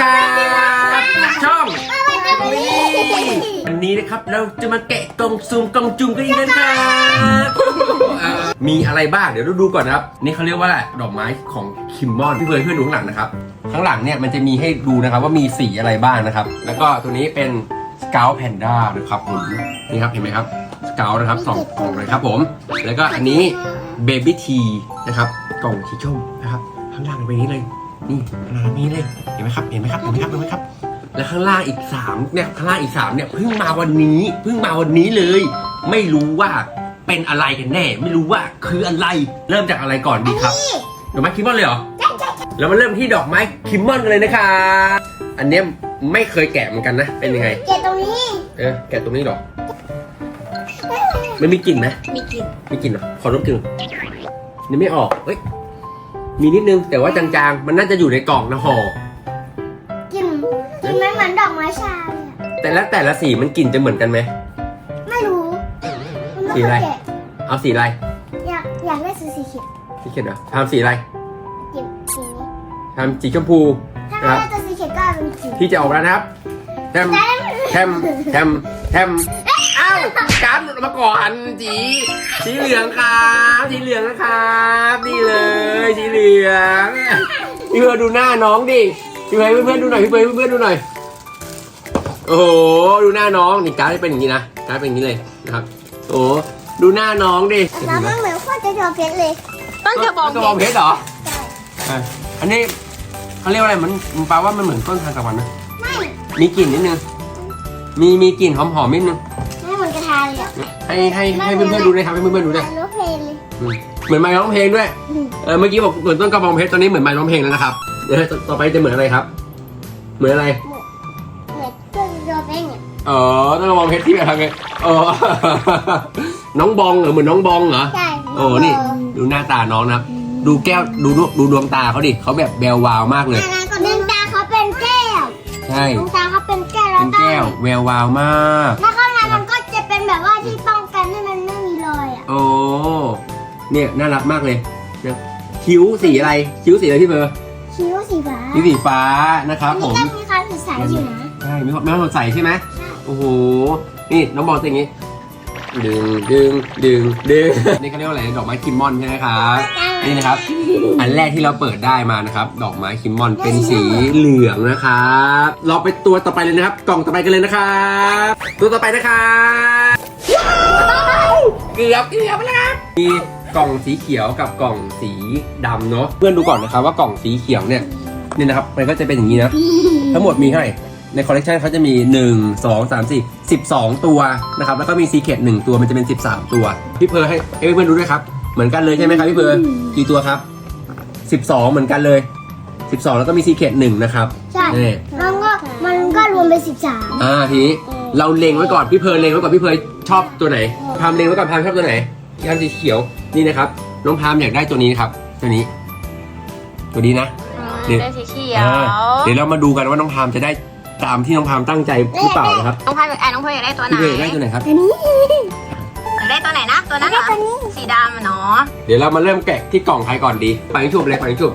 ดีครับช่องวันนี้นะครับเราจะมาแกะกล่องซุ่มกล่องจุ่มกันอีกแล้วครับอ่ามีอะไรบ้างเดี๋ยวเราดูก่อนนะครับ นี่เขาเรียกว่าดอกไม้ของคิมมอนพี่เพื่อนเพื่อนดูข้างหลังนะครับข้างหลังเนี่ยมันจะมีให้ดูนะครับว่ามีสีอะไรบ้างนะครับ แล้วก็ตัวนี้เป็นสก u แพนด้านะครับผมนี่ครับเห็นไหมครับสก u นะครับสองกล่องเลยครับผม แล้วก็อันนี้เบบี้ทีนะครับกล่องสีส้มนะครับข้างล่างเป็นอย่างนี้เลย นี่ข้างล่างนี้เลย เห็นไหมครับ เห็นไหมครับ เห็นไหมครับ เห็นไหมครับ แล้วข้างล่างอีกสามเนี่ย ข้างล่างอีกสามเนี่ยเพิ่งมาวันนี้ เพิ่งมาวันนี้เลย ไม่รู้ว่าเป็นอะไรกันแน่ ไม่รู้ว่าคืออะไร เริ่มจากอะไรก่อนดีครับ ดอกไม้คิมมอนเลยเหรอ เรามาเริ่มที่ดอกไม้คิมมอนกันเลยนะครับอันเนี้ยไม่เคยแกะเหมือนกันนะ เป็นยังไง เกตตรงนี้ เออ แกะตรงนี้เหรอ มันมีกลิ่นไหมมีกลิ่น มีกลิ่นเหรอ ขอดมกลิ่นนี่ไม่ออก เฮ้ย มีนิดนึงแต่ว่าจางๆ มันน่าจะอยู่ในกล่องนะห่อกลิ่นกลิ่นไม่เหมือนดอกไม้ชาเลยอะแต่ละแต่ละสีมันกลิ่นจะเหมือนกันไหม ไม่รู้มันสีไม่อะไรเคยแกะเอาสีอะไรอยากอยากได้สีสีเขียวสีเขียวเหรอทำสีอะไรกลิ่นสีนี้ทำสีชมพูถ้าครับไม่ได้ตัวสีเขียวก็เอาเป็นสีที่จะออกแล้วนะครับแทมแทมแทมแทมอ้าว การดหลุดออกมาก่อนจีสีเหลืองครับสีเหลืองนะครับนี่เลยสีเหลืองพี่เพื่อนดูหน้าน้องดิพี่เพื่อนเพื่อนๆดูหน่อยพี่เพื่อนเพื่อนๆดูหน่อยโอ้โหดูหน้าน้องนี่การดเป็นอย่างนี้นะการดเป็นอย่างนี้เลยนะครับโอ้โหดูหน้าน้องดิแล้วมันเหมือนโคตรจะดอกเพชรเลยต้นกระบองกระบองเพชรเหรอใช่อะอันนี้เขาเรียกว่าอะไรมันมันแปลว่ามันเหมือนต้นทานตะวันนะไม่มีกลิ่นนิดนึงมีมีกลิ่นหอมๆนิดนึงไม่เหมื อนกระทาเลยอะให้ให้ให้เพื่อนๆดูเลยครับให้เพื่อนๆดูเลยมันรถเพลงเลยอืมเหมือนไม้ร้องเพลงด้วยอืมเออเมื่อกี้บอกเหมือนต้นกระบองเพชรตอนนี้เหมือนไม้ร้องเพลงแล้วนะครับเดี๋ยวต่อไปจะเหมือนอะไรครับ เหมือนอะไรเหมือนเครื่องดอกเพลงเนี่ยอ๋อต้นกระบองเพชรที่แบบทำไงอ๋อน้องบองเหรอเหมือนน้องบองเหรอใช่โอ้นี่ดูหน้าตาน้องนะครับดูแก้วดูดูดูดวงตาเขาดิเขาแบบแวววาวมากเลยอันนั้นก็ดวงตาเขาเป็นแก้วใช่ดวงตาเขาเป็นแก้วแล้เป็วนก็แก้วแวววาวมากแล้วข้างในมันก็ อยอะโอ้เนี่ยน่ารักมากเลยนะคิ้วสีอะไร คิ้วสีอะไรพี่เบอร์คิ้วสีฟ้าคิ้วสีฟ้านะครับอันผนี้มก็มีความสดใสอยู่นะ ใช่มีความมีความสดใสใช่ไหมโอ้โห นี่น้องบอลเป็นอย่างงี้ ดึงดึงดึงดึงนี่เขาเรียกว่าอะไร ดอกไม้คิมมอนใช่ไหมครับ นี่นะครับ อันแรกที่เราเปิดได้มานะครับ ดอกไม้คิมมอนเป็นสีเหลืองนะครับ เราไปตัวต่อไปเลยนะครับ กล่องต่อไปกันเลยนะครับ ตัวต่อไปนะครับ เกือบเกือบแล้วครับมีกล่องสีเขียวกับกล่องสีดำเนาะเพื่อนดูก่อนนะครับว่ากล่องสีเขียวเนี่ยนี่นะครับมันก็จะเป็นอย่างนี้นะทั้งหมดมีเท่าไหร่ในคอลเลกชันเขาจะมี 1 2 3 4 12 ตัวนะครับแล้วก็มีซีเค t หนึ่งตัวมันจะเป็น 13 ตัว พี่เพอร์ให้ให้เพื่อนๆดูด้วยครับ เหมือนกันเลยใช่ไหมครับพี่เพอร์กี่ตัวครับ 12 เหมือนกันเลย 12 แล้วก็มีซีเค t หนึ่งนะครับใช่นี่แล้วก็มันก็รวมเป็นสิบสามอ่าทีนี้เราเล็งไว้ก่อนพี่เพอร์เล็งไว้ก่อนพี่เพอร์ชอบตัวไหน พามเล็งไว้ก่อนพามชอบตัวไหนพามสีเขียวนี่นะครับ น้องพามอยากได้ตัวนี้ครับ ตัวนี้ ตัวนี้นะอืมได้สีเขียวอ่าเดี๋ยวเรามาดูกันว่าน้องพามจะได้ตามที่น้องพามตั้งใจหรือเปล่านะครับน้องพายอะน้องพายอยากได้ตัวไหนพี่เพอร์อยากได้ตัวไหนครับ อันนี้อยากได้ตัวไหนนะ ตัวนั้นเหรอตัวนี้สีดำอะเนาะเดี๋ยวเรามาเริ่มแกะที่กล่องใครก่อนดีฝังชุบเลยฝังชุบ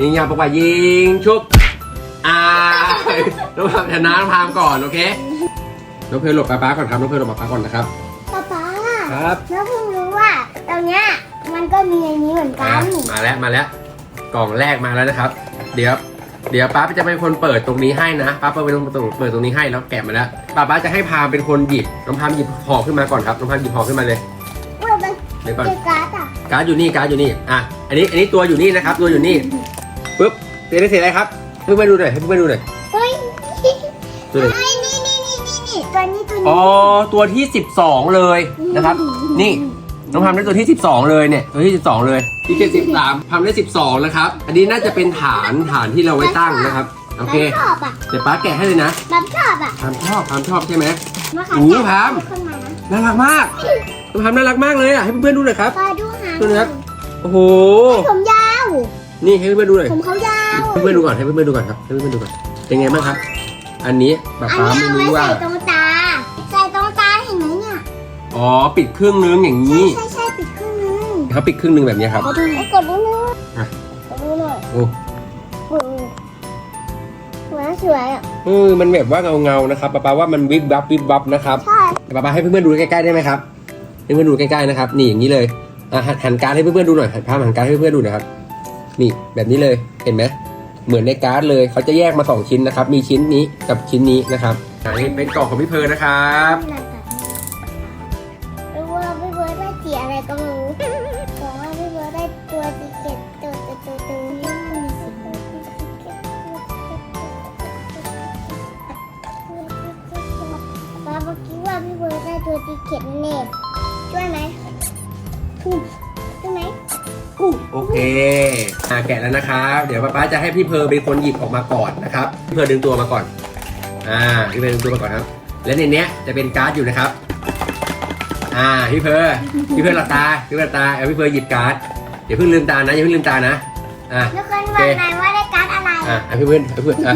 ยิงยาวปากกว่ายิงชุบอ่าน้องพามชนะน้องพามก่อนโอเคน้องเพลหลบป๊าป๊าก่อนครับน้องเพลหลบป๊าป๊าก่อนนะครับป๊าป๊า ครับ แล้วเพิ่งรู้ว่าตรงเนี้ยมันก็มีอันนี้เหมือนกัอะนมาแล้วมาแล้วกล่องแรกมาแล้วนะครับ เดี๋ยว เดี๋ยวป้าจะเป็นคนเปิดตรงนี้ให้นะป้าเป็นคนเปิดตรงนี้ให้แล้วแกะมาแล้วป้าป้าจะให้พามเป็นคนหยิบน้องพามหยิบห่อขึ้นมาก่อนครับน้องพามหยิบห่อขึ้นมาเลยเว้ยมันเดี๋ยวก่อน เจอการ์ดอะการ์ดอยู่นี่การ์ดอยู่นี่อะอันนี้อันนี้ตัวอยู่นี่นะครับ ตัวอยู่นี่ปึ๊บเสียได้เสียอะไรครับให้เพื่อนๆดูหน่อยให้เพื่อนๆดูหน่อยเฮ้ยตัวไหนเฮ้ยนี่นี่ อ๋อตัวที่ 12 เลยนะครับ นี่น้องพามได้ตัวที่ 12 เลยเนี่ยตัวที่ 12 เลยที่เจ็ดสิบสามพามได้ 12 นะครับ อันนี้น่าจะเป็นฐานฐานที่เราไว้ตั้งนะครับโอเคมันชอบอะเดี๋ยวป้าแกะให้เลยนะมันชอบอะพามชอบพามชอบใช่ไหมมาขาหูจับพามขึ้นมานะน่ารักมากน้องพามน่ารักมากเลยอะให้เพื่อนๆดูหน่อยครับปลาดูหางดูนะครับโอ้โหผมยาวนี่ให้เพื่อนๆดูหน่อยผมเขายาวให้เพื่อนๆดูก่อนให้เพื่อนๆดูก่อนครับให้เพื่อนๆดูก่อนเป็นไงบ้างครับ อันนี้ป๊าอันป๊านี้ไม่เอาไว้รู้ว่า อ๋อปิดครึ่งนึงอย่างใช่นี้ใช่ใช่ปิดครึ่งนึงเขาปิดครึ่งนึงแบบนี้ครับกดดูไอ้กดดูหน่อยอะ กดดูหน่อยโอ้โอ้โหว้ามันสวยอะเออมันแบบว่าเงาเงาๆนะครับป๊าป๊าว่ามันวิบวับวิบวับนะครับใช่ป๊าป๊าให้เพื่อนๆดูใกล้ๆได้ไหมครับให้เพื่อนๆดูใกล้ๆนะครับ นี่อย่างนี้เลยอะหันหันการดให้เพื่อนๆดูหน่อยหันภาพหันการดให้เพื่อนๆดูหนะครับ นี่แบบนี้เลยเห็นไหมเหมือนในการ์ดเลยเขาจะแยกมาสองชิ้นนะครับ มีชิ้นนี้กับชิ้นนี้นะครับอันนี้เป็นกล่องของพี่เพร์ลนะครับไม่ ตัวสีเก็ดแน่ช่วยไหมช่วยไหมโอเคอะแกะแล้วนะครับ เดี๋ยวป๊าป๊าจะให้พี่เพร์ลเป็นคนหยิบออกมาก่อนนะครับพี่เพร์ลดึงตัวมาก่อน อ่าพี่เพร์ลดึงตัวมาก่อนครับ และในเนี้ยจะเป็นการ์ดอยู่นะครับ อ่าพี่เพร์ลพี่เพร์ลหลับตาพี่เพร์ลหลับตาเอาพี่เพร์ลหยิบการ์ดอย่าเพิ่งลืมตานะอย่าเพิ่งลืมตานะอ่าทุกคนบอกหน่อยว่าได้การ์ดอะไรอะอะพี่เพื่อนพี่เพื่อนอะ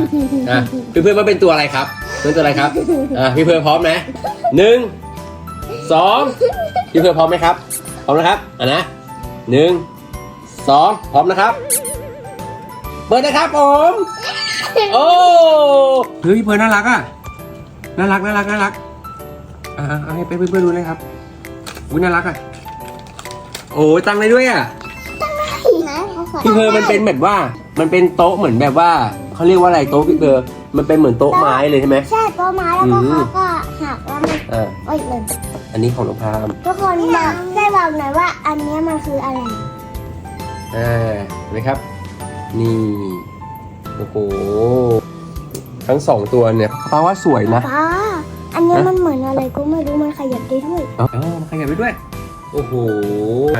อะพี่เพื่อนว่าเป็นตัวอะไรครับเป็นตัวอะไรครับอะพี่เพื่อนพร้อมนะหนึ่ง สองพี่เพื่อนพร้อมไหมครับ พร้อมนะครับอะนะหนึ่งสองพร้อมนะครับ เปิดนะครับผมโอ้เฮ้ยพี่เพื่อนน่ารักอะน่ารักน่ารักน่ารักอะอะเอาให้ไปเพื่อนๆดูเลยครับอุ้ยน่ารักอะโอ้ยตั้งได้ด้วยอะนะเขาขอพี่เพอมันเป็นแบบว่า มันเป็นโต๊ะเหมือนแบบว่าเขาเรียกว่าอะไรโต๊ะพี่เพอมันเป็นเหมือนโต๊ะไม้เลยใช่ไหมใช่โต๊ะไม้แล้วก็อืมเขาก็หักแล้วมันอ่าโอ้ยเลย อันนี้ของน้องพามทุกคนบอกได้บอกหน่อยว่าอันเนี้ยมันคืออะไรอ่าเห็นไหมครับ นี่โอ้โหทั้งสองตัวเนี่ยป้าว่าสวยนะป้าอันเนี้ยฮะมันเหมือนอะไรก็ไม่รู้มันขยับได้ด้วยเอ๋อมาขยับไปด้วย โอ้โห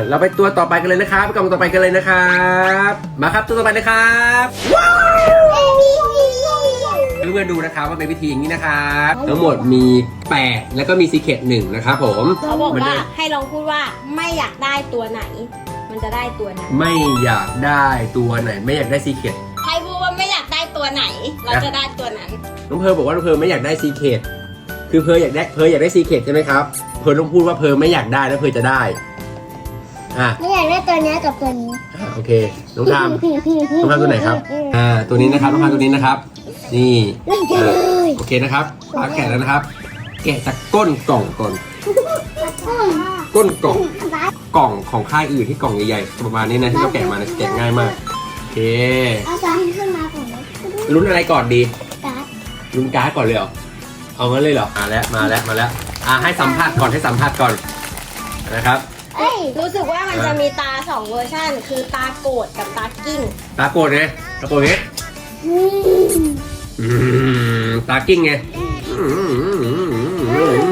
เราไปตัวต่อไปกันเลยนะครับไปกล่องต่อไปกันเลยนะครับ มาครับตัวต่อไปเลยครับ เพื่อนๆดูนะครับว่าเป็นวิธีอย่างนี้นะครับทั้งหมดมี 8 แล้วก็มีซีเคทหนึ่งนะครับผมเขาบอกมันว่าจะให้ลองพูดว่าไม่อยากได้ตัวไหน มันจะได้ตัวนั้นไม่อยากได้ตัวไหน ไม่อยากได้ซีเคทใครพูดว่าไม่อยากได้ตัวไหน เราจะได้ตัวนั้นน้องเพร์ลบอกว่าน้องเพร์ลไม่อยากได้ซีเคทคือเพร์ลอยากได้เพร์ลอยากได้ซีเคทใช่ไหมครับเพร์ลต้องพูดว่าเพร์ลไม่อยากได้แล้วเพร์ลจะได้ อะไม่อยากได้ตัวเนี้ยกับตัวนี้อะโอเคน้องทามน้องทามตัวไหนครับอ่าตัวนี้นะครับน้องทามตัวนี้นะครับ นี่เล่นกันอะเลยโอเคนะครับปาแกะแล้วนะครับ แกะจากก้นกล่องก่อน ก้นกล่องกล่องของค่ายอื่นที่กล่องใหญ่ๆประมาณนี้นะที่เราแกะมานะแกะง่ายมากโอเคเอาซ้ำขึ้นมาก่อนนะลุ้นอะไรก่อนดีการ์ดลุ้นการ์ดก่อนเลยเหรอเอางั้นเลยเหรอมาแล้วมาแล้วมาแล้วอะให้สัมภาษณ์ก่อนให้สัมภาษณ์ก่อนนะครับ เอ้ยรู้สึกว่ามันจะมีตาสองเวอร์ชันคือตาโกรธกับตากิ้งตาโกนไงตาโกนไงอืมอืมตากิ้งไงอืม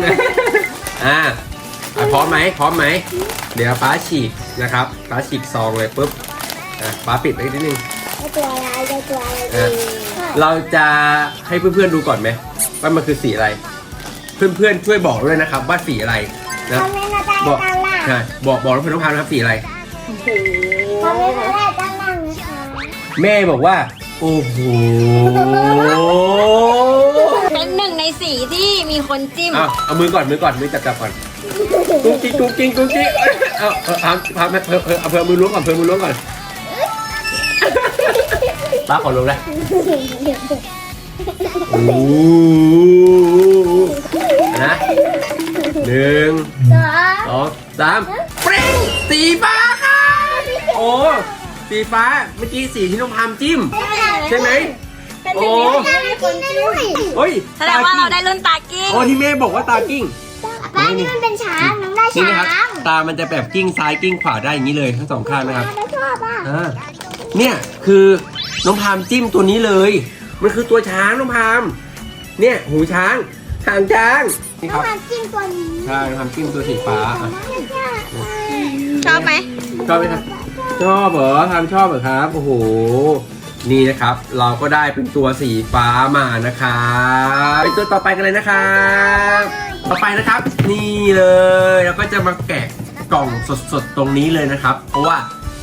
อ่าอะพร้อมไหมพร้อมไหม เดี๋ยวป้าฉีกนะครับป้าฉีกซองเลยปุ๊บอะป้าปิดไปนิดนึง ได้ตัวอะไรได้ตัวอะไรเอเออ เราจะให้เพื่อนๆดูก่อนไหมว่ามันคือสีอะไร เพื่อนๆช่วยบอกด้วยนะครับ ว่าสีอะไรนะคอมเมนต์มาได้บอกด้านล่าง ช่บอกบอกน้องเพลน้องพาวนะครับสีอะไร โอ้โอไม่เป็นไรตั้งนั่งนะคะแม่บอกว่า โอ้โห เป็นหนึ่งในสีที่มีคนจิ้มเอามือก่อนมือก่อนมือจับจับก่อนกุ๊กกิ๊กกุ๊กกิ๊กกุ๊กกิ๊กเอาเอาพามพาเพิ่มเพิ่มเอาเพิ่มมือล้วงก่อนเพิ่มมือล้วงก่อนป้าขอลงเลยโอ้ สีฟ้าค่ะโอ้สีฟ้าเมื่อกี้สีที่น้องพามจิ้ม ใช่ไหมเป็นหนึ่งในสีที่มีคนจิ้มเฮ้ยแสดงว่าเราได้รุ่นตากิ้ง โอ้ที่แม่บอกว่าตากิ้งป้านี่มันเป็นช้างน้องได้นี่ช้านะครับงตามันจะแบบกิ้งซ้ายกิ้งขวาได้อย่างนี้เลยทั้งสองข้างนะครับป้าชอบอะอ่าเนี่ยคือน้องพามจิ้มตัวนี้เลย มันคือตัวช้างน้องพาม เนี่ยหูช้างหางช้างนี่น้คองรับมาจิ้มตัวนี้ใช่น้องพามจิ้มตัวสีฟ้าอะชอบ ชอบไหมชอบไหมครับชอบเหรอพามชอบเหรอครับโอ้โหนี่นะครับ เราก็ได้เป็นตัวสีฟ้ามานะครับเป็นตัวต่อไปกันเลยนะครับ ต่อไปนะครับ นี่เลยเราก็จะมาแกะกล่องสดๆตรงนี้เลยนะครับ เพราะว่า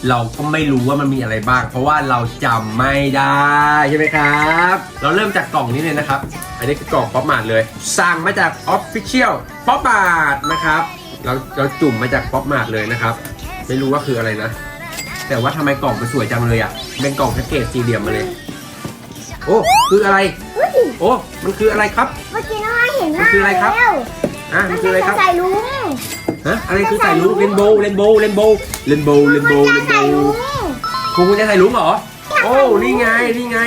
เราก็ไม่รู้ว่ามันมีอะไรบ้าง เพราะว่าเราจำไม่ได้ใช่ไหมครับ เราเริ่มจากกล่องนี้เลยนะครับ อันนี้คือกล่องป๊อปมาดเลย สั่งมาจาก Official ป๊อปมาดนะครับ เราเราจุ่มมาจากป๊อปมาดเลยนะครับ ไม่รู้ว่าคืออะไรนะ แต่ว่าทำไมกล่องมันสวยจังเลยอะเป็นกล่องแพ็กเกจสี่เหลี่ยมมาเลย โอ้คืออะไรโอ้มันคืออะไรครับ เมื่อกี้น้องไอเห็นหมันน้าคืออะไรครับ แล้วอะมัมันนเป็คือนอะไรครับสายลุงฮะอะไรคือสายลุงเรนโบว์เรนโบว์เรนโบว์เรนโบว์เรนโบว์เรนโบสายลุว์ งครูคุณจะใส่ลุงเหรอ โอ้ นี่ไง นี่ไง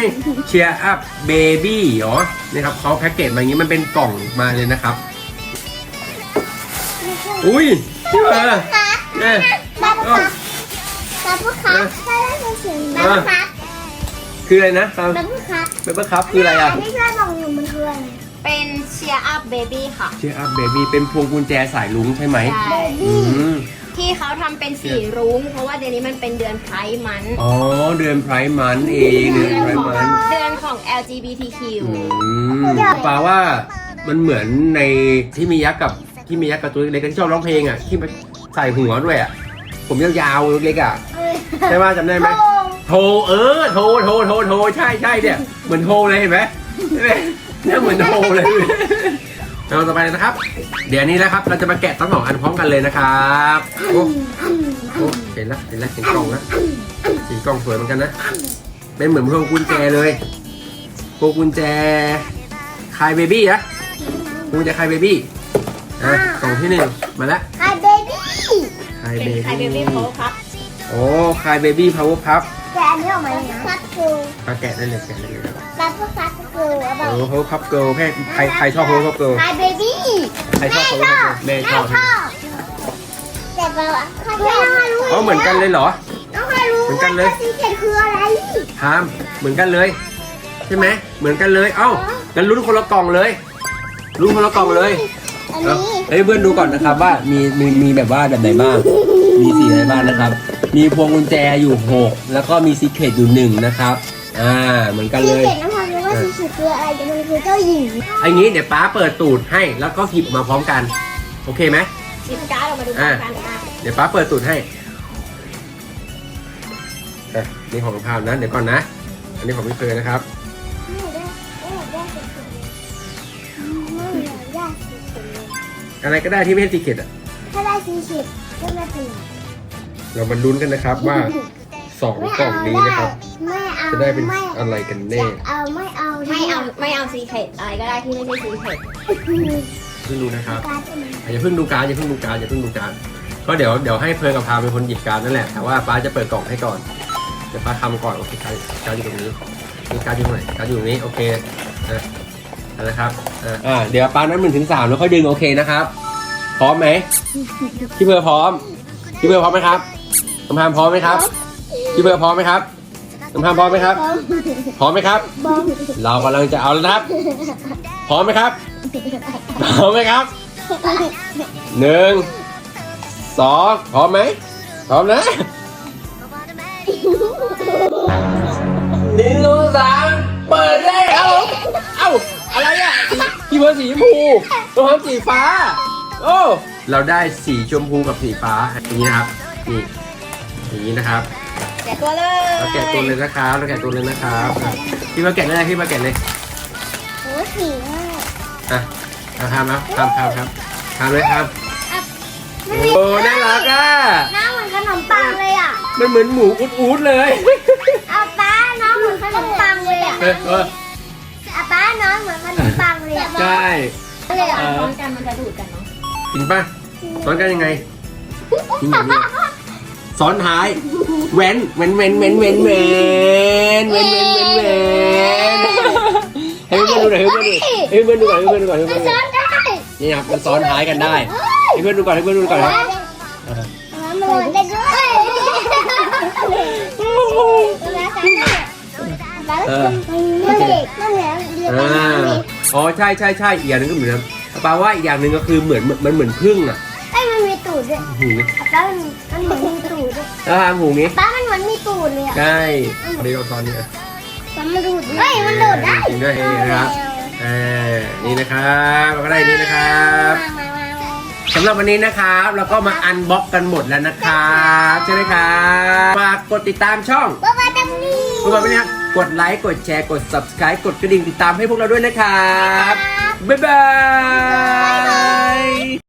เชียร์อัพเบบี้เหรอ นี่ครับเขาแพ็กเกจมาอย่างนี้มันเป็นกล่องมาเลยนะครับ อุ้ยพี่เบอร์เนี่ยบับครับบับครับถ้าได้ยินเสียงบับครับคืออะไรนะครับับครับเบเบอร์คัพคืออะไรอะที่ช่วยบอกหนูมันคืออะไรเป็นเชียร์อัพเบบี้ค่ะเชียร์อัพเบบี้เป็นพวงกุญแจสายลุงใช่ไหมใช่อืมที่เขาทำเป็นสีรุ้งเพราะว่าเดือนนี้มันเป็นเดือนไพร์มัน อ๋อ เดือนไพร์มันเองเดือนไพร์ของมัน เดือนของ LGBTQ อืมปาว่ามันเหมือนในที่มียักษ์กับ ที่มียักษ์กับตัวเล็กๆที่ชอบร้องเพลงอะที่มันใส่หัวด้วยอะผมยาวๆเล็กๆอะใช่ไหมจำได้ไหมโทรเออโทรโทรโทรโทรใช่ใช่เนี่ยเหมือนโทรเลยเห็นไหมใช่ไหมเนี่ยเหมือนโทรเลยเอาต่อไปเลยนะครับ เดี๋ยวนี้นะครับเราจะมาแกะทั้งสองอันพร้อมกันเลยนะครับโอ้โอ้เห็นแล้วเห็นแล้วเห็นกล่องแล้วสีกล่องสวยเหมือนกันนะเป็นเหมือนพวงกุญแจเลยพวงกุญแจคายเบบี้อะพวงกุญแจคายเบบี้ อะกล่องที่หนึ่งมาแล้วไฮเบบี้คายเป็เบนไคเบบี้บี้โค้ครับโอ้คายเบบี้พาวเวอร์พับแต่อันนี้ออกมาเลยนะพับคือมาแกะได้เลยแกะได้เลยครับบับครับคือแบโอ้บพาวเวอร์พับเกิลแค่ใครใครชอบพาวเวอร์พับเกิลไฮเบบี้ใครชอบพาวเวอร์พับเกิลแม่ชอบแต่แบบใครไม่รู้อ๋อเหมือนกันเลยเหรอ น้องใครรู้เหมือนกันเลย ว่าสีเขียวคืออะไรทามเหมือนกันเลย ใช่ไหมเหมือนกันเลย เอ้างั้นลุ้นคนละกล่องเลยลุ้นคนละกล่องเลย อันเอ้านี้ ให้เพื่อนดูก่อนนะครับว่ามีมีมีแบบว่าแบบไหนบ้าง มีสีอะไรบ้างนะครับ มีพวงกุญแจอยู่หกแล้วก็มีซีเครตอยู่หนึ่งนะครับ อ่าเหมือนกันสีเลยเขียวน้องพรรู้ว่าสีเขียวคืออะไรแต่มันคือเจ้าหญิงอันนี้เดี๋ยวป้าเปิดตูดให้แล้วก็หยิบออกมาพร้อมกัน โอเคไหมหยิบการ์ดออกมาดูพร้อมกันอะเดี๋ยวป้าเปิดตูดให้อะนี่ของพาวนะ เดี๋ยวก่อนนะ อันนี้ของพี่เฟยนะครับ อะไรก็ได้ที่ไม่ใช่ซีเครตอะ ถ้าได้สีเขียวก็ไม่เป็นไรเรามาลุ้นกันนะครับว่าสองกล่องนี้นะครับ ไม่เอาจะได้เป็นม่อะไรกันอแน่ยากเอาไม่เอาไม่เอาไม่เอาซีเครตอะไรก็ได้ที่ไม่ใช่ซีเครตเพิ่งดูนะครับการ์ดเป็นไงอย่าเพิ่งดูการดอย่าเพิ่งดูการดอย่าเพิ่งดูการดก็เดี๋ยวเดี๋ยวให้เพลินกับพาเป็นคนหยิบการดนั่นแหละแต่ว่าป้าจะเปิดกล่องให้ก่อนเดี๋ยวป้าทำก่อนโอเคการดการดอยู่ตรงนี้มีการดอยู่ตรงไหนการดอยู่ตรงนี้โอเคนะ เอาละครับอ่าอ่าเดี๋ยวปานับหนึ่งถึงสามแล้วค่อยดึงโอเคนะครับ พร้อมไหมพี่เพร์ลพร้อมพี่เพร์ลพร้อมไหมครับน้ำพามพร้อมไหมครับพี่เพร์ลพร้อมไหมครับน้ำพามพร้อมไหมครับ พร้อมไหมครับ เรากำลังจะเอาแล้วนะครับ พร้อมไหมครับ พร้อมไหมครับหนึ่งสองพร้อมไหมพร้อมนะหนึ่งสองสามเปิดเลยเอ้าเอ้า อะไรอะพี่เบิร์ดสีชมพูตัวทำสีฟ้า โอ้เราได้สีชมพูกับสีฟ้าอย่างนี้นะครับนี่อย่างนี้นะครับ แกะตัวเลยเราแกะตัวเลยนะครับเราแกะตัวเลยนะครับอะพี่มาแกะเลยพี่มาแกะเลยโอ้สีมากอะเอาทำครับทำทำครับทำเลยครับมันมีโอ้น่ารักอะน้าเหมือนขนมปังเลยอะมันเหมือนหมูอุดๆเลย เอาป้าน้องเหมือนขนมปังเลยอะ เออเออเอา ป้าน้องเหมือนขนมปังเลยอะใช่เลยอะเออพร้อมกันมันจะดูดกันเนาะจริงป่ะซ้อนกันยังไงจริงอย่างนี้ซ้อนท้ายแว้นแว้นแว้นแว้นแว้นแว้นแว้นแว้นแว้นแว้นให้เพื่อนดูหน่อยให้เพื่อนดูให้เพื่อนดูก่อนให้เพื่อนดูก่อนให้เพื่อนดูก่อนซ้อนได้นี่ครับมันซ้อนท้ายกันได้ให้เพื่อนดูก่อนให้เพื่อนดูก่อนครับมันหมุนได้ด้วยป้ามันเด็กมันเหมือน เรียนอ่าอ๋อใช่ใช่ใช่อีกอย่างหนึงก็เหมือนแปลว่าอีกอย่างหนึ่งก็คือเหมือนมันเหมือนพึ่งอะไอ้มันมีตูดด้วยหูนี่ป้ามันมันเหมือนมีตูดด้วยแล้วทำหูนี้ป้ามันเหมือนมีตูดเลยอะใช่อันนี้เราซ้อนนี่อะมันดูดเฮ้ยมันดูดได้จริงด้วยนี่นะครับเออนี่นะครับแล้วก็ได้นี่นะครับสำหรับวันนี้นะครับเราก็มาอันบ็อกกันหมดแล้วนะครับใช่ไหมครับฝากกดติดตามช่อง บ๊ายบายดัมนี่ทุกคนนะครับ กดไลค์กดแชร์กด subscribe กดกระดิ่งติดตามให้พวกเราด้วยนะครับ บ๊ายบาย